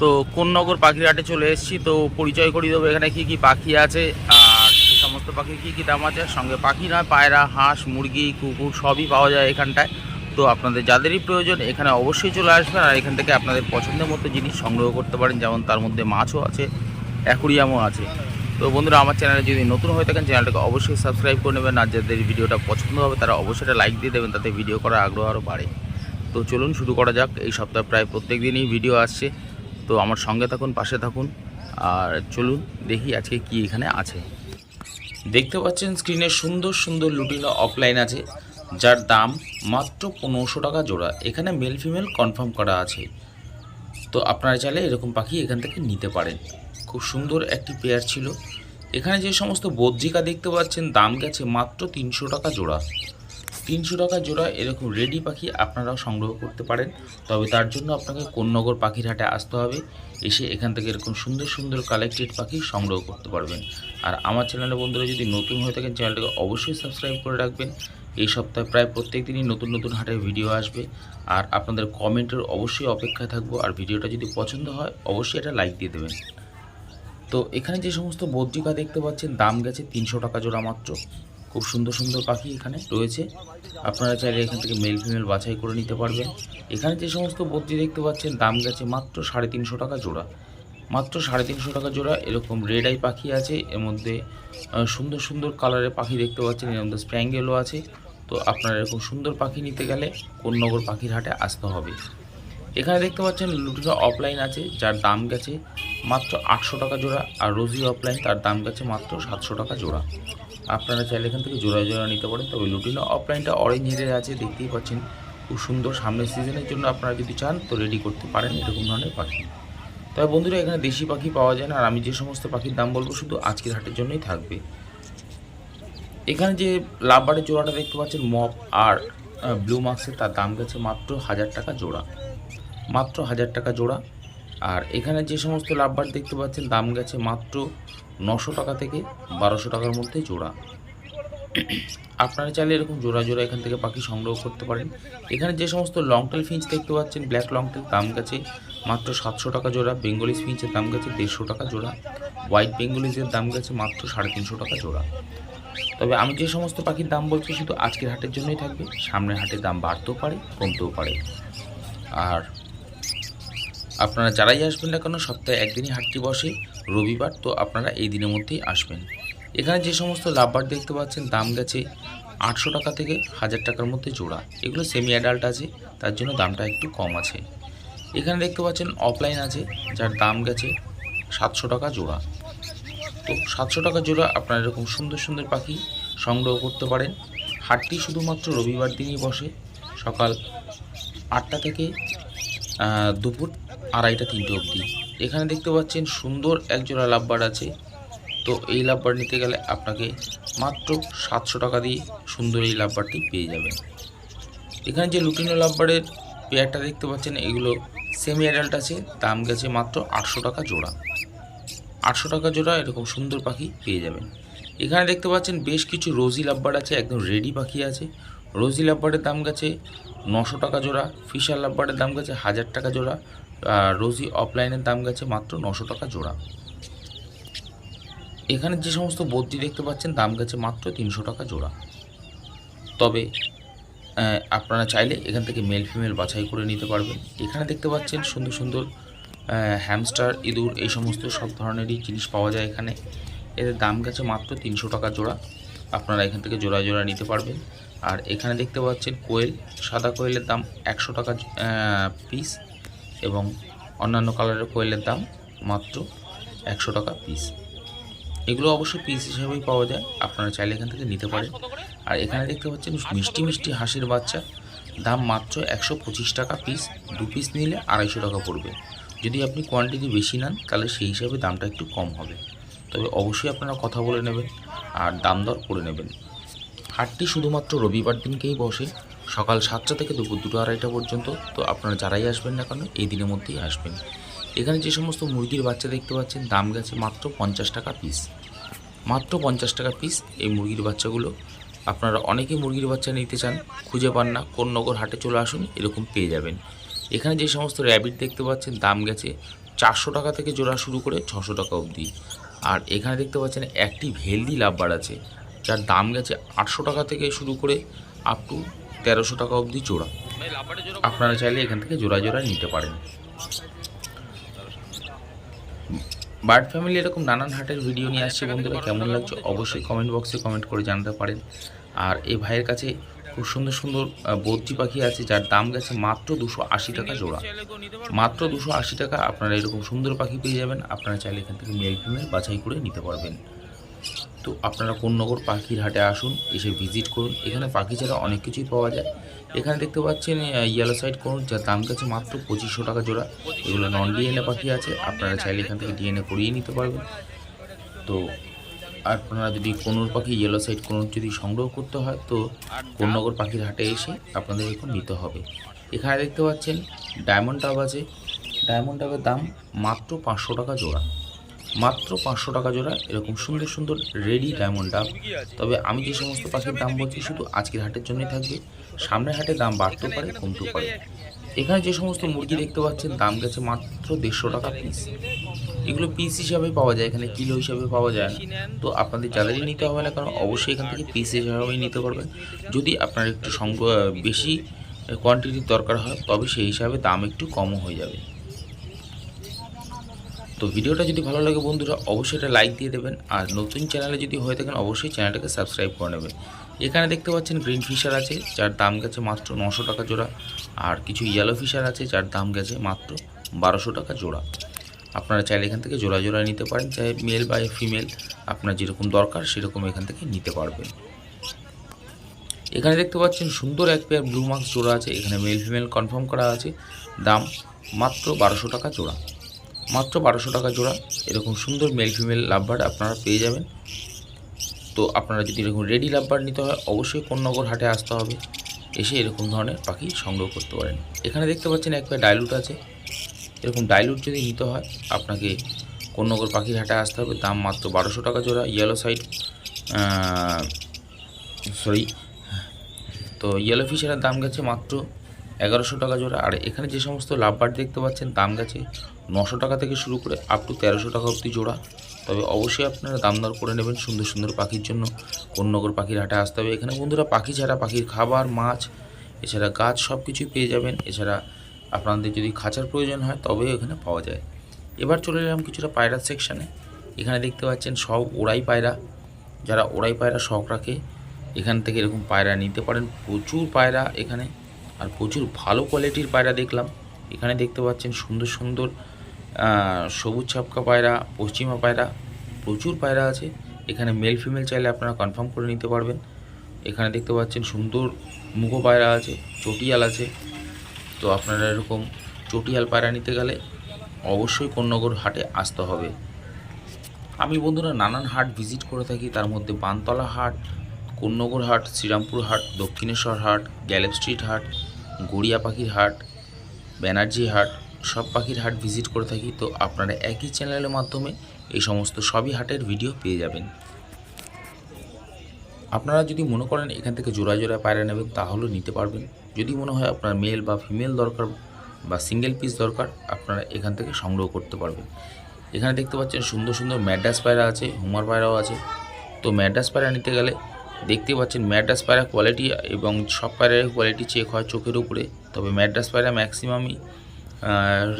তো কোন্নগর পাখির হাটে চলে এসেছি, তো পরিচয় করিয়ে দেবো এখানে কি কি পাখি আছে, আর সমস্ত পাখির কি কি দাম আছে। সঙ্গে পাখি নয় পায়রা, হাঁস, মুরগি, কুকুর সবই পাওয়া যায় এখানটায়। তো আপনাদের যাদেরই প্রয়োজন, এখানে অবশ্যই চলে আসবেন, আর এখান থেকে আপনাদের পছন্দের মতো জিনিস সংগ্রহ করতে পারেন, যেমন তার মধ্যে মাছও আছে, অ্যাকুরিয়ামও আছে। তো বন্ধুরা, আমার চ্যানেলে যদি নতুন হয়ে থাকেন, চ্যানেলটাকে অবশ্যই সাবস্ক্রাইব করে নেবেন, আর যাদের ভিডিওটা পছন্দ হবে, তারা অবশ্যই লাইক দিয়ে দেবেন, তাতে ভিডিও করার আগ্রহ আরও বাড়ে। তো চলুন শুরু করা যাক, এই সপ্তাহে প্রায় প্রত্যেক দিনই ভিডিও আসছে। তো আমার সঙ্গে থাকুন, পাশে থাকুন, আর চলুন দেখি আজকে কি এখানে আছে। দেখতে পাচ্ছেন স্ক্রিনে সুন্দর সুন্দর লুটিনো অফলাইন আছে, যার দাম মাত্র পনেরোশো টাকা জোড়া। এখানে মেল ফিমেল কনফার্ম করা আছে। তো আপনারা চাইলে এরকম পাখি এখান থেকে নিতে পারেন। খুব সুন্দর একটি পেয়ার ছিল। এখানে যে সমস্ত বদ্রিকা দেখতে পাচ্ছেন, দাম গেছে মাত্র তিনশো টাকা জোড়া। তিনশো টাকা জোড়া এরকম রেডি পাখি আপনারাও সংগ্রহ করতে পারেন। তবে তার জন্য আপনাকে কোন্নগর পাখির হাটে আসতে হবে। এসে এখান থেকে এরকম সুন্দর সুন্দর কালেক্টেড পাখি সংগ্রহ করতে পারবেন। আর আমার চ্যানেলের বন্ধুরা যদি নতুন হয়ে থাকেন চ্যানেলটাকে অবশ্যই সাবস্ক্রাইব করে রাখবেন। এই সপ্তাহে প্রায় প্রত্যেক দিনই নতুন নতুন হাটের ভিডিও আসবে। আর আপনাদের কমেন্টের অবশ্যই অপেক্ষায় থাকব। আর ভিডিওটা যদি পছন্দ হয়, অবশ্যই এটা লাইক দিয়ে দেবেন। তো এখানে যে সমস্ত বদ্রিকা দেখতে পাচ্ছেন, দাম গেছে তিনশো টাকা জোড়া মাত্র। খুব সুন্দর সুন্দর পাখি এখানে রয়েছে। আপনারা চাইলে এখান থেকে মেল ফিমেল বাছাই করে নিতে পারবেন। এখানে যে সমস্ত বদ্রি দেখতে পাচ্ছেন, দাম গেছে মাত্র সাড়ে তিনশো টাকা জোড়া। মাত্র সাড়ে তিনশো টাকা জোড়া, এরকম রেড আই পাখি আছে। এর মধ্যে সুন্দর সুন্দর কালারের পাখি দেখতে পাচ্ছেন। এর মধ্যে স্প্যাঙ্গেলও আছে। তো আপনারা এরকম সুন্দর পাখি নিতে গেলে কোন্নগর পাখির হাটে আসতে হবে। এখানে দেখতে পাচ্ছেন লুটিনো অফলাইন আছে, যার দাম গেছে মাত্র আটশো টাকা জোড়া। আর রোজি অফলাইন তার দাম গেছে মাত্র সাতশো টাকা জোড়া। আপনারা চাইলে এখান থেকে জোড়া জোড়া নিতে পারেন। তবে লুটিনো অফলাইনটা অরেঞ্জ হেডের আছে, দেখতেই পাচ্ছেন। খুব সুন্দর সামনের সিজনের জন্য আপনারা যদি চান, তো রেডি করতে পারেন এরকম ধরনের পাখি। তবে বন্ধুরা, এখানে দেশি পাখি পাওয়া যায় না, আর আমি যে সমস্ত পাখির দাম বলব, শুধু আজকের হাটের জন্যই থাকবে। এখানে যে লাভবারের জোড়াটা দেখতে পাচ্ছেন, মপ আর ব্লু মার্কসের তার দাম গেছে মাত্র হাজার টাকা জোড়া। মাত্র হাজার টাকা জোড়া। আর এখানে যে সমস্ত লাভবার দেখতে পাচ্ছেন, দাম গেছে মাত্র নশো টাকা থেকে বারোশো টাকার মধ্যে জোড়া। আপনারা চাইলে এরকম জোড়া জোড়া এখান থেকে পাখি সংগ্রহ করতে পারেন। এখানে যে সমস্ত লংটেল ফিঞ্চ দেখতে পাচ্ছেন ব্ল্যাক লংটেল দাম গেছে মাত্র সাতশো টাকা জোড়া বেঙ্গলিজ ফিঞ্চের দাম গেছে দেড়শো টাকা জোড়া হোয়াইট বেঙ্গলিজের দাম গেছে মাত্র সাড়ে তিনশো টাকা জোড়া। তবে আমি যে সমস্ত পাখির দাম বলছি, শুধু আজকের হাটের জন্যই থাকবে, সামনের হাটের দাম বাড়তেও পারে, কমতেও পারে। আর আপনারা যারাই আসবেন না কেন, সপ্তাহে একদিনই হাটটি বসে। রবিবার তো আপনারা এই দিনের মধ্যেই আসবেন। এখানে যে সমস্ত লাভবার দেখতে পাচ্ছেন, দাম গেছে আটশো টাকা থেকে হাজার টাকার মধ্যে জোড়া। এগুলো সেমি অ্যাডাল্ট আছে, তার জন্য দামটা একটু কম আছে। এখানে দেখতে পাচ্ছেন অফলাইন আছে, যার দাম গেছে সাতশো টাকা জোড়া। তো সাতশো টাকা জোড়া আপনারা এরকম সুন্দর সুন্দর পাখি সংগ্রহ করতে পারেন। হাটটি শুধুমাত্র রবিবার দিনই বসে। সকাল আটটা থেকে দুপুর আড়াইটা, তিনটে অবধি। এখানে দেখতে পাচ্ছেন সুন্দর এক জোড়া লাভবার আছে। তো এই লাভবার নিতে গেলে আপনাকে মাত্র সাতশো টাকা দিয়ে সুন্দর এই লাভবারটি পেয়ে যাবেন। এখানে যে লুটিনো লাভবারের পেয়ারটা দেখতে পাচ্ছেন, এগুলো সেমি অ্যাডাল্ট আছে, দাম গেছে মাত্র আটশো টাকা জোড়া। আটশো টাকা জোড়া এরকম সুন্দর পাখি পেয়ে যাবেন। এখানে দেখতে পাচ্ছেন বেশ কিছু রোজি লাভবার আছে, একদম রেডি পাখি আছে। রোজি লাভবারের দাম গেছে নশো টাকা জোড়া ফিশার লাভবারের দাম গেছে হাজার টাকা জোড়া রোজি অফলাইনের দাম গেছে মাত্র নশো টাকা জোড়া। এখানে যে সমস্ত বদ্রি দেখতে পাচ্ছেন, দাম গেছে মাত্র তিনশো টাকা জোড়া। তবে আপনারা চাইলে এখান থেকে মেল ফিমেল বাছাই করে নিতে পারবেন। এখানে দেখতে পাচ্ছেন সুন্দর সুন্দর হ্যামস্টার ইঁদুর, এই সমস্ত সব ধরনেরই জিনিস পাওয়া যায় এখানে। এদের দাম গেছে মাত্র তিনশো টাকা জোড়া। আপনারা এখান থেকে জোড়া জোড়া নিতে পারবেন। আর এখানে দেখতে পাচ্ছেন কোয়েল, সাদা কোয়েলের দাম একশো টাকা পিস এবং অন্যান্য কালারের কোয়েলের দাম মাত্র একশো টাকা পিস এগুলো অবশ্যই পিস হিসাবেই পাওয়া যায়, আপনারা চাইলে এখান থেকে নিতে পারেন। আর এখানে দেখতে পাচ্ছেন মিষ্টি মিষ্টি হাঁসের বাচ্চা, দাম মাত্র একশো পঁচিশ টাকা পিস দু পিস নিলে আড়াইশো টাকা পড়বে। যদি আপনি কোয়ান্টিটি বেশি নেন, তাহলে সেই হিসাবে দামটা একটু কম হবে। তবে অবশ্যই আপনারা কথা বলে নেবেন আর দাম দর করে নেবেন। হাটটি শুধুমাত্র রবিবার দিনকেই বসে সকাল সাতটা থেকে দুপুর দুটো আড়াইটা পর্যন্ত। তো আপনারা যারাই আসবেন না কেন, এই দিনের মধ্যেই আসবেন। এখানে যে সমস্ত মুরগির বাচ্চা দেখতে পাচ্ছেন, দাম গেছে মাত্র পঞ্চাশ টাকা পিস মাত্র পঞ্চাশ টাকা পিস এই মুরগির বাচ্চাগুলো। আপনারা অনেকে মুরগির বাচ্চা নিতে চান, খুঁজে পান না, কোন নগর হাটে চলে আসুন, এরকম পেয়ে যাবেন। এখানে যে সমস্ত র্যাবিট দেখতে পাচ্ছেন, দাম গেছে চারশো টাকা থেকে জোড়া শুরু করে ছশো টাকা অবধি। আর এখানে দেখতে পাচ্ছেন, একটি হেলদি লাভবার আছে, যার দাম গেছে আটশো টাকা থেকে শুরু করে আপ টু তেরোশো টাকা অবধি জোড়া। আপনারা চাইলে এখান থেকে জোড়া জোড়া নিতে পারেন। বার্ড ফ্যামিলি এরকম নানান হাটের ভিডিও নিয়ে আসছে। বন্ধুরা, কেমন লাগছে? অবশ্যই কমেন্ট বক্সে কমেন্ট করে জানাতে পারেন। আর এই ভাইয়ের কাছে খুব সুন্দর সুন্দর বদ্রি পাখি আছে, যার দাম গেছে মাত্র দুশো আশি টাকা জোড়া। মাত্র দুশো আশি টাকা আপনারা এরকম সুন্দর পাখি পেয়ে যাবেন। আপনারা চাইলে এখান থেকে মেল ফিমেল বাছাই করে নিতে পারবেন। তো আপনারা কোন্নগর পাখির হাটে আসুন, এসে ভিজিট করুন। এখানে পাখি ছাড়া অনেক কিছুই পাওয়া যায়। এখানে দেখতে পাচ্ছেন ইয়েলো সাইড করুন, যার দাম গেছে মাত্র পঁচিশশো টাকা জোড়া। এগুলো নন ডিএনএ পাখি আছে, আপনারা চাইলে এখান থেকে ডিএনএ করিয়ে নিতে পারবেন। তো আপনারা যদি কোনোর পাখি ইয়েলো সাইড কোনো যদি সংগ্রহ করতে হয়, তো কোন্নগর পাখির হাটে এসে আপনাদের এখন নিতে হবে। এখানে দেখতে পাচ্ছেন ডায়মন্ড ডাব আছে। ডায়মন্ড ডাবের দাম মাত্র পাঁচশো টাকা জোড়া। মাত্র পাঁচশো টাকা জোড়া এরকম সুন্দর সুন্দর রেডি ডায়মন্ড ডাব তবে আমি যে সমস্ত পাখির দাম বলছি, শুধু আজকের হাটের জন্যই থাকবে। সামনের হাটে দাম বাড়তেও পারে, কমতেও পারে। এখানে যে সমস্ত মুরগি দেখতে পাচ্ছেন, দাম গেছে মাত্র দেড়শো টাকা পিস এগুলো পিস হিসাবে পাওয়া যায়, এখানে কিলো হিসাবে পাওয়া যায় না। তো আপনাদের যাদেরই নিতে হবে না কারণ অবশ্যই এখান থেকে পিস হিসাবেই নিতে পারবেন। যদি আপনার একটু সংগ বেশি কোয়ান্টিটির দরকার হয়, তবে সেই হিসাবে দাম একটু কমও হয়ে যাবে। তো ভিডিওটা যদি ভালো লাগে বন্ধুরা, অবশ্যই এটা লাইক দিয়ে দেবেন। আর নতুন চ্যানেলে যদি হয়ে থাকেন, অবশ্যই চ্যানেলটাকে সাবস্ক্রাইব করে নেবেন। এখানে দেখতে পাচ্ছেন গ্রিন ফিশার আছে, যার দাম গেছে মাত্র নশো টাকা জোড়া। আর কিছু ইয়েলো ফিশার আছে, যার দাম গেছে মাত্র বারোশো টাকা জোড়া। আপনারা চাইলে এখান থেকে জোড়া জোড়া নিতে পারেন, চাই মেল বা ফিমেল আপনার যেরকম দরকার, সেরকম এখান থেকে নিতে পারবেন। এখানে দেখতে পাচ্ছেন সুন্দর এক পেয়ার ব্লু মার্কস জোড়া আছে। এখানে মেল ফিমেল কনফার্ম করা আছে, দাম মাত্র বারোশো টাকা জোড়া। মাত্র বারোশো টাকা জোড়া। এরকম সুন্দর মেল ফিমেল লাভবার আপনারা পেয়ে যাবেন। তো আপনারা যদি এরকম রেডি লাভবার নিতে হয়, অবশ্যই কোন্নগর হাটে আসতে হবে। এসে এরকম ধরনের পাখি সংগ্রহ করতে পারেন। এখানে দেখতে পাচ্ছেন এক পেয়ার ডাইলুট আছে। এরকম ডাইলুট যদি নিতে হয়, আপনাকে কোন্নগর পাখির হাটে আসতে হবে। দাম মাত্র বারোশো টাকা জোড়া ইয়েলো সাইড সরি তো ইয়েলো ফিশের দাম গেছে মাত্র এগারোশো টাকা জোড়া। আর এখানে যে সমস্ত লাভবার দেখতে পাচ্ছেন, দাম গেছে নশো টাকা থেকে শুরু করে আপ টু তেরোশো টাকা অবধি জোড়া। তবে অবশ্যই আপনারা দাম দর করে নেবেন সুন্দর সুন্দর পাখির জন্য। কোন্নগর পাখির হাটে আসতে হবে। এখানে বন্ধুরা পাখি ছাড়া পাখির খাবার, মাছ, এছাড়া গাছ সব কিছুই পেয়ে যাবেন। এছাড়া আপনাদের যদি খাঁচার প্রয়োজন হয় তবেও এখানে পাওয়া যায়। এবার চলে এলাম কিছুটা পায়রার সেকশানে এখানে দেখতে পাচ্ছেন সব ওড়াই পায়রা। যারা ওড়াই পায়রা শখ রাখে, এখান থেকে এরকম পায়রা নিতে পারেন। প্রচুর পায়রা এখানে। আর প্রচুর ভালো কোয়ালিটির পায়রা দেখলাম। এখানে দেখতে পাচ্ছেন সুন্দর সুন্দর সবুজ ছাপকা পায়রা, পশ্চিমা পায়রা, প্রচুর পায়রা আছে। এখানে মেল ফিমেল চাইলে আপনারা কনফার্ম করে নিতে পারবেন। এখানে দেখতে পাচ্ছেন সুন্দর মুখো পায়রা আছে, চটিয়াল আছে। তো আপনারা এরকম চটিয়াল পায়রা নিতে গেলে অবশ্যই কোন্নগর হাটে আসতে হবে। আমি বন্ধুরা নানান হাট ভিজিট করে থাকি, তার মধ্যে বানতলা হাট, কোন্নগর হাট, শ্রীরামপুর হাট, দক্ষিণেশ্বর হাট গ্যালেপ স্ট্রিট হাট গড়িয়া পাখির হাট, ব্যানার্জি হাট, সব পাখির হাট ভিজিট করে থাকি। তো আপনারা একই চ্যানেলের মাধ্যমে এই সমস্ত সবই হাটের ভিডিও পেয়ে যাবেন। আপনারা যদি মনে করেন এখান থেকে জোড়া জোড়া পায়রা নেবেন, তাহলেও নিতে পারবেন। যদি মনে হয় আপনার মেল বা ফিমেল দরকার বা সিঙ্গেল পিস দরকার, আপনারা এখান থেকে সংগ্রহ করতে পারবেন। এখানে দেখতে পাচ্ছেন সুন্দর সুন্দর ম্যাডাস পায়রা আছে হুমার পায়রাও আছে। তো ম্যাডাস পায়রা নিতে গেলে দেখতে পাচ্ছেন ম্যাড্রাস পায়রা কোয়ালিটি এবং সব পায়রার কোয়ালিটি চেক হয় চোখের উপরে। তবে ম্যাড্রাস পায়রা ম্যাক্সিমামই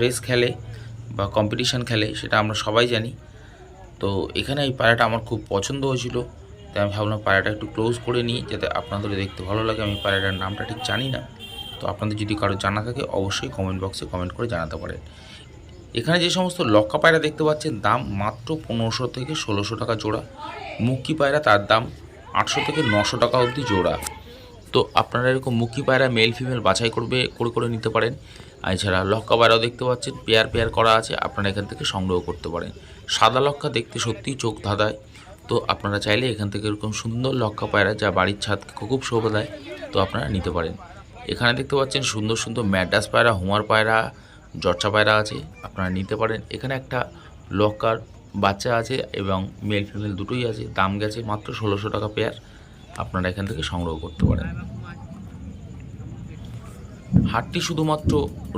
রেস খেলে বা কম্পিটিশান খেলে, সেটা আমরা সবাই জানি। তো এখানে এই পায়রাটা আমার খুব পছন্দ হয়েছিল, তাই আমি ভাবলাম পায়রাটা একটু ক্লোজ করে নিই, যাতে আপনাদের দেখতে ভালো লাগে। আমি পায়রাটার নামটা ঠিক জানি না। তো আপনাদের যদি কারও জানা থাকে, অবশ্যই কমেন্ট বক্সে কমেন্ট করে জানাতে পারেন। এখানে যে সমস্ত লক্কা পায়রা দেখতে পাচ্ছেন, দাম মাত্র পনেরোশো থেকে ষোলোশো টাকা জোড়া। মুক্কি পায়রা, তার দাম আটশো থেকে নশো টাকা অবধি জোড়া। তো আপনারা এরকম মুখী পায়রা মেল ফিমেল বাছাই করবে, করে করে নিতে পারেন। আর এছাড়া লক্কা পায়রাও দেখতে পাচ্ছেন, পেয়ার পেয়ার করা আছে, আপনারা এখান থেকে সংগ্রহ করতে পারেন। সাদা লক্কা দেখতে সত্যিই চোখ ধাঁধায়। তো আপনারা চাইলে এখান থেকে এরকম সুন্দর লক্কা পায়রা, যা বাড়ির ছাদকে খুব শোভা দেয়, তো আপনারা নিতে পারেন। এখানে দেখতে পাচ্ছেন সুন্দর সুন্দর ম্যাডাস পায়রা, হুমার পায়রা, জর্চা পায়রা আছে, আপনারা নিতে পারেন। এখানে একটা লক্কার বাচ্চা আছে এবং মেল ফিমেল দুটোই আছে, দাম গেছে মাত্র ষোলোশো টাকা পেয়ার আপনারা এখান থেকে সংগ্রহ করতে পারেন। হাটটি শুধুমাত্র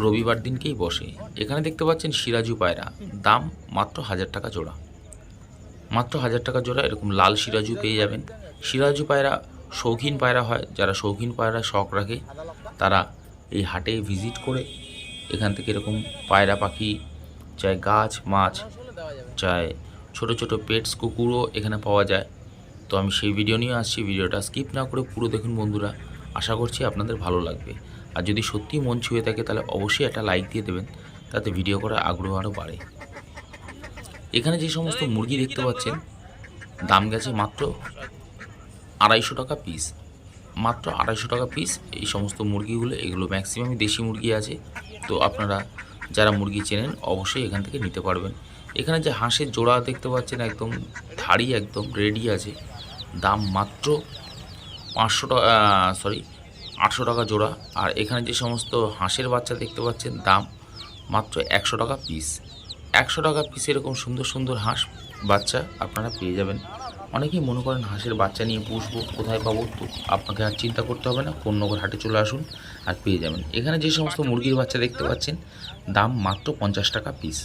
রবিবার দিনকেই বসে। এখানে দেখতে পাচ্ছেন সিরাজু পায়রা, দাম মাত্র হাজার টাকা জোড়া। মাত্র হাজার টাকা জোড়া, এরকম লাল সিরাজু পেয়ে যাবেন। সিরাজু পায়রা শৌখিন পায়রা হয়, যারা শৌখিন পায়রা শখ রাখে, তারা এই হাটে ভিজিট করে এখান থেকে এরকম পায়রা পাখি, চাই গাছ, মাছ চাই ছোট ছোট পেটস কুকুরও এখানে পাওয়া যায়। তো আমি সেই ভিডিও নিয়ে আসছি ভিডিওটা স্কিপ না করে পুরো দেখুন বন্ধুরা। আশা করছি আপনাদের ভালো লাগবে। আর যদি সত্যি মন ছুঁয়ে থাকে তাহলে অবশ্যই একটা লাইক দিয়ে দেবেন, তাতে ভিডিও করার আগ্রহ আরও বাড়ে। এখানে যে সমস্ত মুরগি দেখতে পাচ্ছেন, দাম গেছে মাত্র আড়াইশো টাকা পিস মাত্র আড়াইশো টাকা পিস এই সমস্ত মুরগিগুলো, এগুলো ম্যাক্সিমামই দেশি মুরগি আছে। তো আপনারা যারা মুরগি চেনেন, অবশ্যই এখান থেকে নিতে পারবেন। এখানে যে হাঁসের জোড়া দেখতে পাচ্ছেন একদম ধাড়ি, একদম রেডি আছে। দাম মাত্র পাঁচশো টাকা সরি আটশো টাকা জোড়া। আর এখানে যে সমস্ত হাঁসের বাচ্চা দেখতে পাচ্ছেন, দাম মাত্র একশো টাকা পিস একশো টাকা পিস এরকম সুন্দর সুন্দর হাঁস বাচ্চা আপনারা পেয়ে যাবেন। অনেকেই মনে করেন হাঁসের বাচ্চা নিয়ে পুষবো, কোথায় পাবো? তো আপনাকে আর চিন্তা করতে হবে না, কোন্নগর হাটে চলে আসুন আর পেয়ে যাবেন। এখানে যে সমস্ত মুরগির বাচ্চা দেখতে পাচ্ছেন, দাম মাত্র পঞ্চাশ টাকা পিস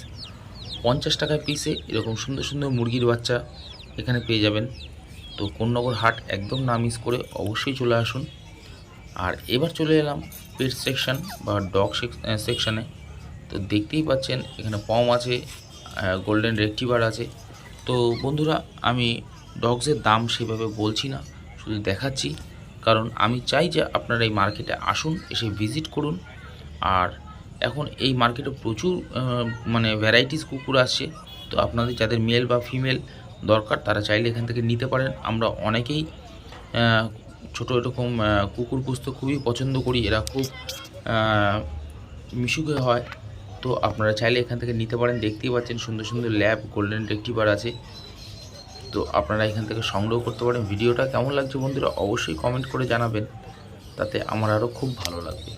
পঞ্চাশ টাকা পিসে এরকম সুন্দর সুন্দর মুরগির বাচ্চা এখানে পেয়ে যাবেন। তো কোন্নগর হাট একদম না মিস করে অবশ্যই চলে আসুন। আর এবার চলে এলাম পেট সেকশন বা ডগ সেকশানে তো দেখতেই পাচ্ছেন এখানে পম আছে গোল্ডেন রেক্টিভার আছে। তো বন্ধুরা, আমি ডগসের দাম সেভাবে বলছি না, শুধু দেখাচ্ছি। কারণ আমি চাই যে আপনারা এই মার্কেটে আসুন, এসে ভিজিট করুন। আর এখন এই মার্কেটে প্রচুর মানে ভ্যারাইটিস কুকুর আসছে। তো আপনাদের যাদের মেল বা ফিমেল দরকার, তারা চাইলে এখান থেকে নিতে পারেন। আমরা অনেকেই ছোট এরকম কুকুর পুষতে খুবই পছন্দ করি। এরা খুব মিশুকে হয়। তো আপনারা চাইলে এখান থেকে নিতে পারেন। দেখতেই পাচ্ছেন সুন্দর সুন্দর ল্যাব গোল্ডেন রেক্টিভার আছে। তো আপনারা এখান থেকে সংগ্রহ করতে পারেন। ভিডিওটা কেমন লাগছে বন্ধুরা, অবশ্যই কমেন্ট করে জানাবেন। তাতে আমার আরও খুব ভালো লাগবে।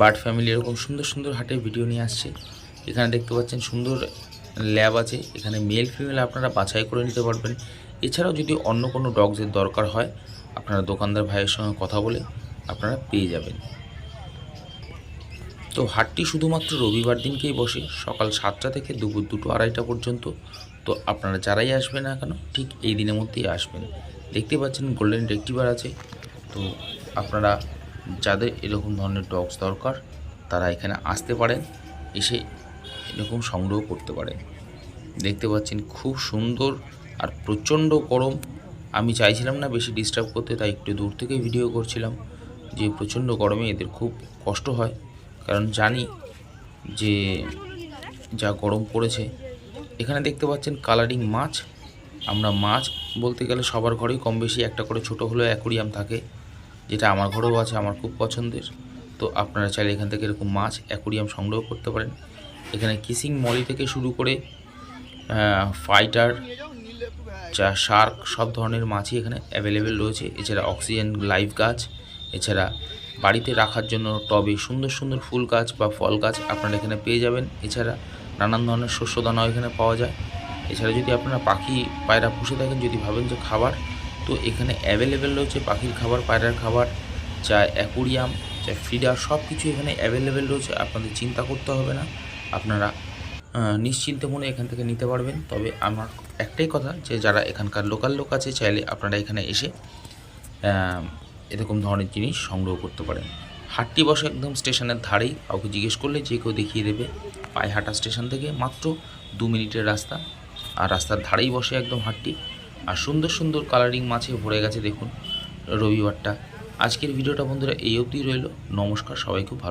বার্ড ফ্যামিলি এরকম সুন্দর সুন্দর হাটে ভিডিও নিয়ে আসছে। এখানে দেখতে পাচ্ছেন সুন্দর ল্যাব আছে। এখানে মেল ফিমেল আপনারা বাছাই করে নিতে পারবেন। এছাড়াও যদি অন্য কোনো ডগসের দরকার হয়, আপনারা দোকানদার ভাইয়ের সঙ্গে কথা বলে আপনারা পেয়ে যাবেন। তো হাটটি শুধুমাত্র রবিবার দিনকেই বসে, সকাল সাতটা থেকে দুপুর দুটো আড়াইটা পর্যন্ত। তো আপনারা যারাই আসবেন না কেন, ঠিক এই দিনের মধ্যেই আসবেন। দেখতে পাচ্ছেন গোল্ডেন রেক্টিভার আছে। তো আপনারা যাদের এরকম ধরনের ডগস দরকার, তারা এখানে আসতে পারেন, এসে এরকম সংগ্রহ করতে পারেন। দেখতে পাচ্ছেন খুব সুন্দর আর প্রচণ্ড গরম। আমি চাইছিলাম না বেশি ডিস্টার্ব করতে, তাই একটু দূর থেকে ভিডিও করছিলাম যে প্রচণ্ড গরমে এদের খুব কষ্ট হয়। কারণ জানি যে যা গরম পড়েছে। এখানে দেখতে পাচ্ছেন কালারিং মাছ। আমরা মাছ বলতে গেলে সবার ঘরেই কম বেশি একটা করে ছোট হলেও অ্যাকোরিয়াম থাকে। যেটা আমার ঘরেও আছে, আমার খুব পছন্দের। তো আপনারা চাইলে এখান থেকে এরকম মাছ, অ্যাকোরিয়াম সংগ্রহ করতে পারেন। এখানে কিসিং মলি থেকে শুরু করে ফাইটার, যা শার্ক, সব ধরনের মাছই এখানে অ্যাভেলেবেল রয়েছে। এছাড়া অক্সিজেন লাইভ গাছ, এছাড়া বাড়িতে রাখার জন্য টবে সুন্দর সুন্দর ফুল গাছ বা ফল গাছ আপনারা এখানে পেয়ে যাবেন। এছাড়া নানান ধরনের শস্য দানাও এখানে পাওয়া যায়। এছাড়া যদি আপনারা পাখি পায়রা পুষে থাকেন, যদি ভাবেন যে খাবার তো এখানে অ্যাভেলেবেল রয়েছে পাখির খাবার, পায়রার খাবার যা অ্যাকুরিয়াম যা ফিডার সব কিছু এখানে অ্যাভেলেবেল রয়েছে। আপনাদের চিন্তা করতে হবে না। আপনারা নিশ্চিন্তে মনে এখান থেকে নিতে পারবেন। তবে আমার একটাই কথা যে যারা এখানকার লোকাল লোক আছে, চাইলে আপনারা এখানে এসে এরকম ধরনের জিনিস সংগ্রহ করতে পারেন। হাটটি বসে একদম স্টেশনের ধারেই। কাউকে জিজ্ঞেস করলে যে কেউ দেখিয়ে দেবে। পায়ে হাঁটা স্টেশন থেকে মাত্র দু মিনিটের রাস্তা। আর রাস্তার ধারেই বসে একদম হাটটি। আর সুন্দর সুন্দর কালারিং মাছে ভরে গেছে দেখুন রবিবারটা। আজকের ভিডিওটা বন্ধুরা এই অবধি রইল। নমস্কার সবাই খুব ভালো